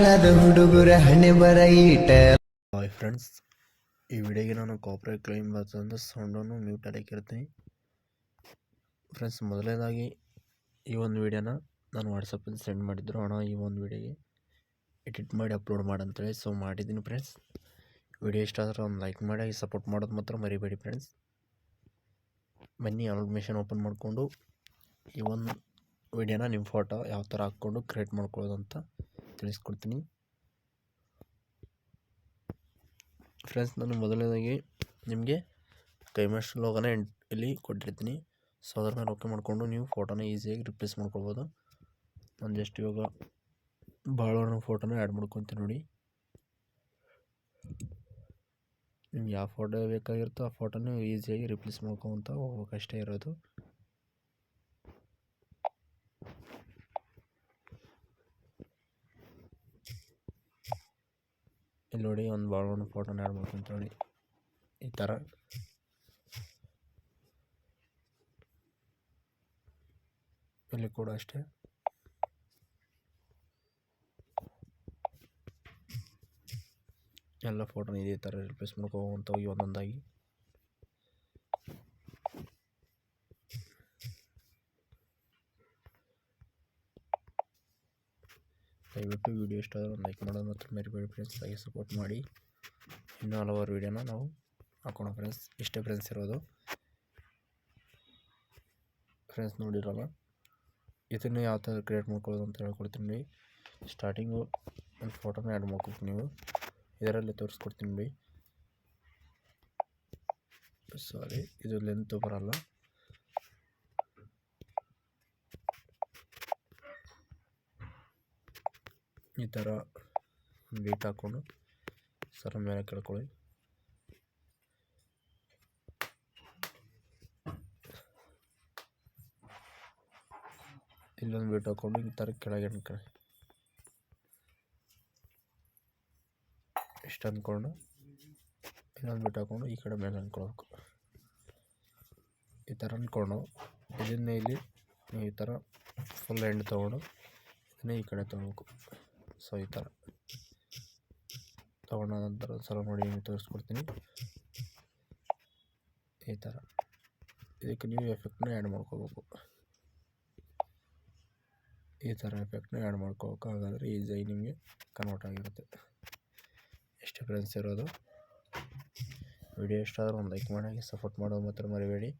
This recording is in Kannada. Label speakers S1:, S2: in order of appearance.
S1: ಹಾಳಾದ ಹುಡುಗರ ಹಣೆ ಬರ ಈಟ.
S2: ಫ್ರೆಂಡ್ಸ್ ಈ ವಿಡಿಯೋಗೆ ನಾನು ಕಾಪ್ರೇಟ್ ಕ್ಲೈಮ್ ಬರ್ತದಂತ ಸೌಂಡನ್ನು ಮ್ಯೂಟ್ ಹಾಕಿರ್ತೀನಿ. ಫ್ರೆಂಡ್ಸ್ ಮೊದಲನೇದಾಗಿ ಈ ಒಂದು ವಿಡಿಯೋನ ನಾನು ವಾಟ್ಸಪ್ಪಲ್ಲಿ ಸೆಂಡ್ ಮಾಡಿದ್ರು. ಹಣ ಈ ಒಂದು ವಿಡಿಯೋಗೆ ಎಡಿಟ್ ಮಾಡಿ ಅಪ್ಲೋಡ್ ಮಾಡಂತೇಳಿ ಸೊ ಮಾಡಿದ್ದೀನಿ ಫ್ರೆಂಡ್ಸ್ ವಿಡಿಯೋ ಇಷ್ಟ ಆದರೆ ಒಂದು ಲೈಕ್ ಮಾಡಿ ಸಪೋರ್ಟ್ ಮಾಡೋದು ಮಾತ್ರ ಮರಿಬೇಡಿ ಫ್ರೆಂಡ್ಸ್ ಬನ್ನಿ ಅಲ್ಮಿಷನ್ ಓಪನ್ ಮಾಡಿಕೊಂಡು ಈ ಒಂದು ವಿಡಿಯೋನ ನಿಮ್ಮ ಫೋಟೋ ಯಾವ ಥರ ಹಾಕ್ಕೊಂಡು ಕ್ರಿಯೇಟ್ ಮಾಡ್ಕೊಳ್ಳೋದು ಅಂತ ತಿಳಿಸ್ಕೊಡ್ತೀನಿ ಫ್ರೆಂಡ್ಸ್ ನಾನು ಮೊದಲನೇದಾಗಿ ನಿಮಗೆ ಕೈಮಸ್ಟ್ ಲೋಗನ ಇಲ್ಲಿ ಕೊಟ್ಟಿರ್ತೀನಿ. ಸೊ ಮೇಲೆ ಓಕೆ ಮಾಡಿಕೊಂಡು ನೀವು ಫೋಟೋನ ಈಸಿಯಾಗಿ ರಿಪ್ಲೇಸ್ ಮಾಡ್ಕೊಳ್ಬೋದು. ನಾನು ಜಸ್ಟ್ ಇವಾಗ ಭಾಳ ಫೋಟೋನ ಆ್ಯಡ್ ಮಾಡ್ಕೊತೀನಿ ನೋಡಿ. ನಿಮ್ಗೆ ಯಾವ ಫೋಟೋ ಬೇಕಾಗಿರುತ್ತೋ ಆ ಫೋಟೋನ ಈಸಿಯಾಗಿ ರಿಪ್ಲೇಸ್ ಮಾಡ್ಕೊತ ಹೋಗ್ಬೇಕಷ್ಟೇ ಇರೋದು. ಇಲ್ಲಿ ನೋಡಿ, ಒಂದು ಬಾಳೋಣ ಫೋಟೋನ ಆ್ಯಡ್ ಮಾಡ್ತೀನಿ ನೋಡಿ. ಈ ಥರ. ಇಲ್ಲಿ ಕೂಡ ಅಷ್ಟೇ. ಎಲ್ಲ ಫೋಟೋನ ಇದೇ ಥರ ರಿಪ್ಲೇಸ್ ಮಾಡ್ಕೊಂತ ಹೋಗಿ ಒಂದೊಂದಾಗಿ. ದಯವಿಟ್ಟು ವಿಡಿಯೋ ಇಷ್ಟ ಆದರೆ ಲೈಕ್ ಮಾಡೋದು ಮಾತ್ರ ಮರಿಬೇಡಿ ಫ್ರೆಂಡ್ಸ್ ಹಾಗೆ ಸಪೋರ್ಟ್ ಮಾಡಿ. ಇನ್ನೂ ಹಲವಾರು ವೀಡಿಯೋನ ನಾವು ಹಾಕೋಣ ಫ್ರೆಂಡ್ಸ್ ಇಷ್ಟೇ ಫ್ರೆಂಡ್ಸ್ ಇರೋದು. ಫ್ರೆಂಡ್ಸ್ ನೋಡಿರಲ್ಲ. ಇದನ್ನು ಯಾವ ಥರ ಕ್ರಿಯೇಟ್ ಮಾಡ್ಕೊಳ್ಳೋದು ಅಂತ ಹೇಳ್ಕೊಡ್ತೀನಿ ನೋಡಿ. ಸ್ಟಾರ್ಟಿಂಗು ಒಂದು ಫೋಟೋನ ಆ್ಯಡ್ ಮಾಡ್ಕೊಬೇಕು ನೀವು. ಇದರಲ್ಲಿ ತೋರಿಸ್ಕೊಡ್ತೀನಿ ನೋಡಿ. ಸಾರಿ ಇದು ಲೆಂತ್ ಬರಲ್ಲ. ಈ ಥರ ಬೀಟ್ ಹಾಕ್ಕೊಂಡು ಸರ ಮೇಲೆ ಕೇಳ್ಕೊಳ್ಳಿ. ಇಲ್ಲೊಂದು ಬೀಟ್ ಹಾಕ್ಕೊಂಡು ಈ ಥರ ಕೆಳಗೆ ಅನ್ಕೊಳ್ಳಿ ಇಷ್ಟು ಅಂದ್ಕೊಂಡು ಇನ್ನೊಂದು ಬಿಟ್ಟು ಹಾಕ್ಕೊಂಡು ಈ ಕಡೆ ಮೇಲೆ ಅಂದ್ಕೊಳ್ಬೇಕು ಈ ಥರ ಅಂದ್ಕೊಂಡು ಇದನ್ನೇ ಇಲ್ಲಿ ಈ ಥರ ಫುಲ್ ಎಂಡ್ ತೊಗೊಂಡು ಇದನ್ನೇ ಈ ಕಡೆ ತೊಗೊಳ್ಬೇಕು ಸೊ ಈ ಥರ ತೊಗೊಂಡ ನಂತರ ಸಲ ನೋಡಿ ತೋರಿಸ್ಕೊಡ್ತೀನಿ. ಈ ಥರ. ಇದಕ್ಕೆ ನೀವು ಎಫೆಕ್ಟ್ನ ಆ್ಯಡ್ ಮಾಡ್ಕೋಬೇಕು. ಈ ಥರ ಎಫೆಕ್ಟ್ನ ಆ್ಯಡ್ ಮಾಡ್ಕೋಬೇಕು, ಹಾಗಾದರೆ ಈಸಿಯಾಗಿ ನಿಮಗೆ ಕನ್ವರ್ಟ್ ಆಗಿರುತ್ತೆ. ಎಷ್ಟು ಫ್ರೆಂಡ್ಸ್ ಇರೋದು? ವಿಡಿಯೋ ಇಷ್ಟ ಒಂದು ಲೈಕ್ ಮಾಡಿ ಸಪೋರ್ಟ್ ಮಾಡೋದು ಮಾತ್ರ ಮರಿಬೇಡಿ.